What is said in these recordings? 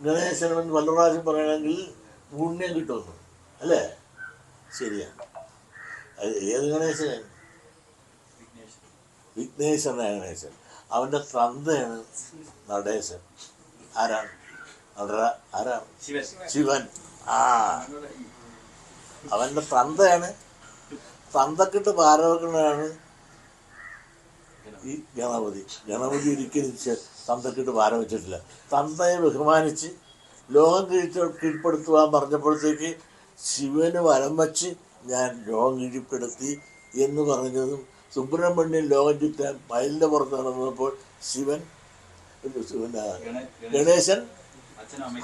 ഗണേശൻ പല പ്രാവശ്യം പറയണമെങ്കിൽ പുണ്യം കിട്ടുമെന്ന്. അല്ലേ? ശരിയാണ് അത് ഏത് ഗണേശൻ വിഘ്നേശ്വരനായ ഗണേശൻ. അവന്റെ തന്തയാണ് നടേശൻ. ആരാണ്? നടര ആരാണ് ശിവൻ. ആ. അവന്റെ തന്തയാണ്. തന്തക്കിട്ട് ഭാരവർക്കുന്നതാണ് ഈ ഗണപതി. ഗണപതി ഒരിക്കലും തന്തക്കിട്ട് ഭാരം വെച്ചിട്ടില്ല. തന്തയെ ബഹുമാനിച്ച് ലോകം കീഴ്ച്ച കീഴ്പ്പെടുത്തുവാൻ പറഞ്ഞപ്പോഴത്തേക്ക് ശിവന് വരം വച്ച് ഞാൻ ലോകം കീഴ്പ്പെടുത്തി എന്ന് പറഞ്ഞതും സുബ്രഹ്മണ്യൻ ലോകം ചുറ്റാൻ മയിലിന്റെ പുറത്ത് നടന്നപ്പോൾ ശിവൻ ഗണേശൻ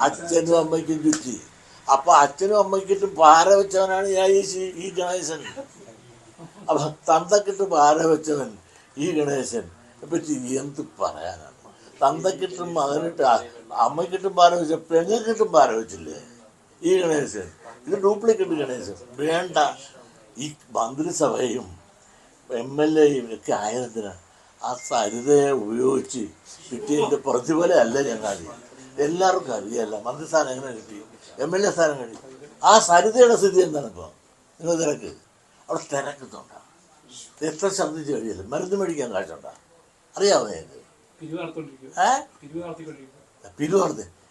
അച്ഛനും അമ്മയ്ക്കും ചുറ്റി. അപ്പൊ അച്ഛനും അമ്മയ്ക്കിട്ടും പാര വെച്ചവനാണ് ഞാൻ ഈ ഈ ഗണേശൻ. അപ്പൊ തന്തക്കിട്ട് പാര വെച്ചവൻ ഈ ഗണേശൻ. പറ്റി എന്ത് പറയാനാണ്? തന്തക്കിട്ടും മകനിട്ട് അമ്മയ്ക്കിട്ടും പാര വെച്ച പെങ്ങക്കിട്ടും പാര വെച്ചില്ലേ? ഈ ഗണേശൻ. ഇത് ഡ്യൂപ്ലിക്കേറ്റ് ഗണേശൻ. വേണ്ട. ഈ മന്ത്രിസഭയും എം എൽ എയും ഒക്കെ ആയതിന് ആ സരിതയെ ഉപയോഗിച്ച് കിട്ടിയതിന്റെ പ്രതിഫലം അല്ല ചങ്ങാതി എല്ലാവർക്കും അറിയാല്ല മന്ത്രിസ്ഥാനം എങ്ങനെ കിട്ടി? എം എൽ എ സ്ഥാനം കിട്ടി. ആ സരിതയുടെ സ്ഥിതി എന്താണ് ഇപ്പോൾ നിങ്ങൾ തിരക്ക്. അവിടെ തിരക്കുന്നുണ്ടാ? എത്ര ശബ്ദിച്ച് കഴിയില്ല മരുന്ന് മേടിക്കാൻ കാഴ്ച അറിയാമോ നിങ്ങൾക്ക്? പിരിവ്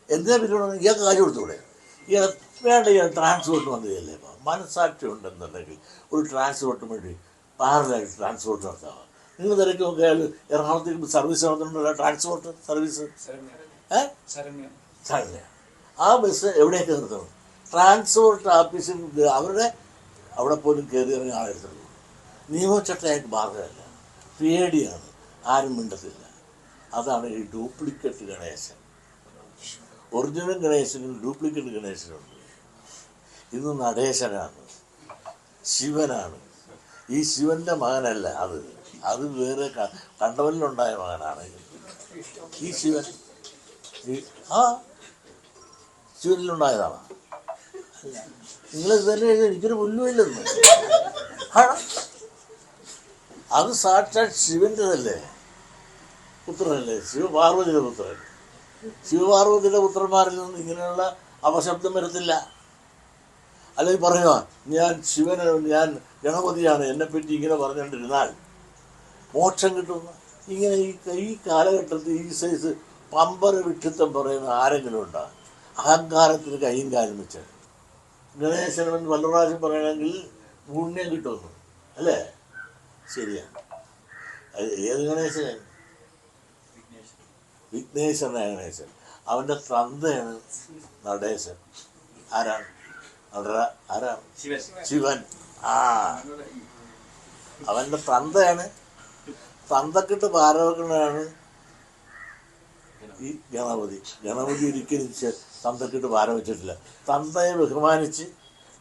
എന്തിനാ പിരിവ് ഇയാൾക്ക് കാര്യം കൊടുത്തൂടെ ഇയാൾ വേണ്ട ഇയാൾ ട്രാൻസ്പോർട്ട് വന്നതല്ലേ ഇപ്പം? മനസ്സാക്ഷി ഉണ്ടെന്നുണ്ടെങ്കിൽ ഒരു ട്രാൻസ്പോർട്ട് വേണ്ടി പാരലായിട്ട് ട്രാൻസ്പോർട്ട് നടത്താം. നിങ്ങൾ തിരക്ക് നോക്കിയാൽ എറണാകുളത്തേക്ക് സർവീസ് നടത്തുന്നുണ്ടല്ലോ ട്രാൻസ്പോർട്ട് സർവീസ് ശരണ്യ. ആ ബസ് എവിടെയൊക്കെ നിർത്തണം? ട്രാൻസ്പോർട്ട് ഓഫീസിൽ അവരുടെ അവിടെ പോലും കയറി ഇറങ്ങി ആളെടുത്തുള്ളൂ നിയമചട്ടയ്ക്ക് ബാധകമല്ല. പേടിയാണ്. ആരും മിണ്ടത്തില്ല. അതാണ് ഈ ഡ്യൂപ്ലിക്കേറ്റ് ഗണേശൻ. ഒറിജിനൽ ഗണേശനും ഡ്യൂപ്ലിക്കേറ്റ് ഗണേശനുണ്ട്. ഇന്ന് നടേശനാണ്. ശിവനാണ്. ഈ ശിവന്റെ മകനല്ല അത്. അത് വേറെ കണ്ടവനിലുണ്ടായ മകനാണ്. ഈ ശിവൻ. ആ ശിവനിലുണ്ടായതാണ്. നിങ്ങൾ തന്നെ എനിക്കൊരു പുല്ലുമില്ലെന്ന് അത് സാക്ഷാത് ശിവന്റെതല്ലേ പുത്രനല്ലേ? ശിവപാർവതിയുടെ പുത്രൻ. ശിവപാർവതിയുടെ പുത്രന്മാരിൽ നിന്ന് ഇങ്ങനെയുള്ള അപശബ്ദം വരത്തില്ല. അല്ലെങ്കിൽ പറയുക ഞാൻ ശിവന് ഞാൻ ഗണപതിയാണ് എന്നെപ്പറ്റി ഇങ്ങനെ പറഞ്ഞുകൊണ്ടിരുന്നാൽ മോക്ഷം കിട്ടുന്ന ഇങ്ങനെ ഈ ഈ കാലഘട്ടത്തിൽ ഈ സൈസ് പമ്പര വിക്ഷിത്വം പറയുന്ന ആരെങ്കിലും ഉണ്ടോ? അഹങ്കാരത്തിന് കൈയും കാലും വെച്ച്. ഗണേശനവൻ പല പ്രാവശ്യം പറയണമെങ്കിൽ പുണ്യം കിട്ടുമെന്ന്. അല്ലേ? ശരിയാണ്. ഏത് ഗണേശൻ? വിഘ്നേശ്വരനായ ഗണേശൻ അവന്റെ തന്തയാണ് നടേശൻ. ആരാണ്? നടര ആരാണ്? ശിവൻ. ആ. അവന്റെ തന്തയാണ് തന്തക്കിട്ട് ഭാരവെക്കുന്നതാണ് ഈ ഗണപതി. ഗണപതി ഒരിക്കലും തന്തക്കിട്ട് ഭാരം വെച്ചിട്ടില്ല. തന്തയെ ബഹുമാനിച്ച്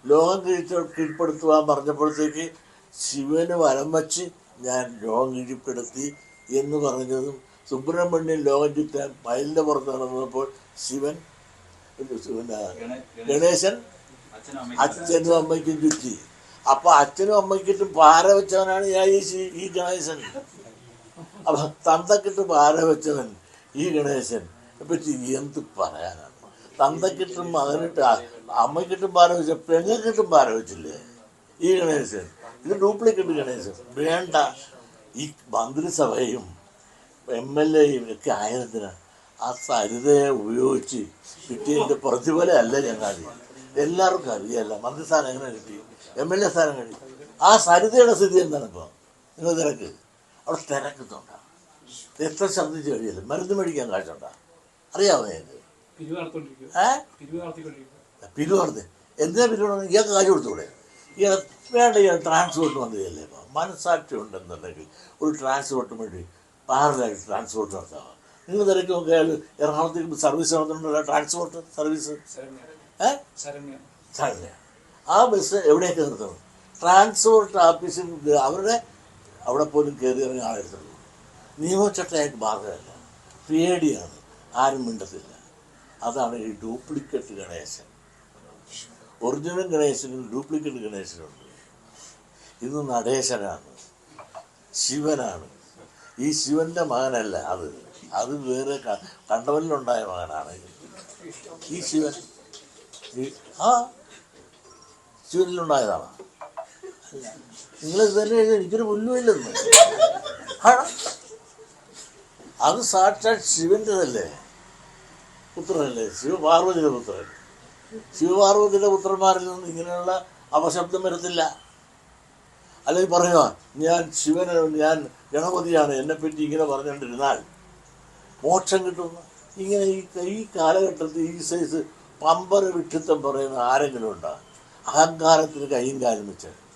ലോകം കീഴ്ച്ച കീഴ്പ്പെടുത്തുവാൻ പറഞ്ഞപ്പോഴത്തേക്ക് ശിവന് വരം വച്ച് ഞാൻ ലോകം കീഴ്പ്പെടുത്തി എന്ന് പറഞ്ഞതും സുബ്രഹ്മണ്യൻ ലോകം ചുറ്റാൻ പയലിന്റെ പുറത്ത് നടന്നപ്പോൾ ശിവൻ ഗണേശൻ അച്ഛനും അമ്മയ്ക്കും ചുറ്റി. അപ്പൊ അച്ഛനും അമ്മയ്ക്കിട്ടും പാര വെച്ചവനാണ് ഞാൻ ഈ ഗണേശൻ. അപ്പൊ തന്തക്കിട്ട് പാര വെച്ചവൻ ഈ ഗണേശൻ. പറ്റി എന്ത് പറയാനാണ്? തന്തക്കിട്ടും മകനിട്ട് അമ്മയ്ക്കിട്ടും പാര വെച്ച പെങ്ങക്കിട്ടും പാര വെച്ചില്ലേ? ഈ ഗണേശൻ. ഇത് ഡ്യൂപ്ലിക്കേറ്റ് ഗണേശൻ. വേണ്ട. ഈ മന്ത്രിസഭയും എം എൽ എയും ഒക്കെ ആയതിനാണ് ആ സരിതയെ ഉപയോഗിച്ച് കിട്ടിയതിന്റെ പ്രതിഫലം അല്ല അറിയാം എല്ലാവർക്കും അറിയാമല്ല മന്ത്രിസ്ഥാനം എങ്ങനെ കിട്ടി? എം എൽ എ സ്ഥാനം കിട്ടി? ആ സരിതയുടെ സ്ഥിതി എന്താണ് ഇപ്പോൾ നിങ്ങൾ തിരക്ക്. അവിടെ തിരക്കുന്നുണ്ടാ എത്ര ശബ്ദിച്ച് കഴിയില്ല മരുന്ന് മേടിക്കാൻ കാശുണ്ടാ? അറിയാമോ ഇത് പിരിവ് ഏ? പിരിവ് നടത്തിക്കൊണ്ടിരിക്കുക പിരിവ് നടത്ത്. എന്തിനാ പിരിവാണെങ്കിൽ ഇയാൾക്ക് കാശ് കൊടുത്തൂടെ ഇയാൾ വേണ്ട ഇയാൾ ട്രാൻസ്പോർട്ട് മന്ത്രിയല്ലേ ഇപ്പോൾ മനസ്സാക്ഷി ഉണ്ടെന്നുണ്ടെങ്കിൽ ഒരു ട്രാൻസ്പോർട്ട് വേണ്ടി പാരലായിട്ട് ട്രാൻസ്പോർട്ട് നടത്താം നിങ്ങൾ തിരക്ക് നോക്കിയാൽ എറണാകുളത്തേക്ക് സർവീസ് നടത്തുന്നുണ്ടല്ലോ ട്രാൻസ്പോർട്ട് സർവീസ് ശരണ്യ. ആ ബസ് എവിടെയൊക്കെ നിർത്തണം? ട്രാൻസ്പോർട്ട് ഓഫീസിൽ അവരുടെ അവിടെ പോലും കയറി ഇറങ്ങി ആളെടുത്തുള്ളൂ നിയമചട്ടയായിട്ട് ബാധകമല്ല. പേടിയാണ്. ആരും മിണ്ടത്തില്ല. അതാണ് ഈ ഡ്യൂപ്ലിക്കേറ്റ് ഗണേശൻ. ഒറിജിനൽ ഗണേശനും ഡ്യൂപ്ലിക്കേറ്റ് ഗണേശനുണ്ട്. ഇന്ന് നടേശനാണ്. ശിവനാണ്. ഈ ശിവന്റെ മകനല്ല അത്. അത് വേറെ കണ്ടവനിലുണ്ടായ മകനാണ്. ഈ ശിവൻ. ആ ശിവനിലുണ്ടായതാണ്. നിങ്ങൾ തന്നെ എനിക്കൊരു പുല്ലുമില്ലെന്ന്. അത് സാക്ഷാത് ശിവന്റെതല്ലേ പുത്രനല്ലേ? ശിവപാർവതിയുടെ പുത്രൻ. ശിവപാർവതിയുടെ പുത്രന്മാരിൽ നിന്ന് ഇങ്ങനെയുള്ള അപശബ്ദം വരത്തില്ല. അല്ലെങ്കിൽ പറയുക ഞാൻ ശിവന് ഞാൻ ഗണപതിയാണ് എന്നെപ്പറ്റി ഇങ്ങനെ പറഞ്ഞുകൊണ്ടിരുന്നാൽ മോക്ഷം കിട്ടുന്ന ഇങ്ങനെ ഈ ഈ കാലഘട്ടത്തിൽ ഈ സൈസ് പമ്പര വിക്ഷിത്വം പറയുന്ന ആരെങ്കിലും ഉണ്ടോ? അഹങ്കാരത്തിന് കൈയും കാലം വെച്ച്.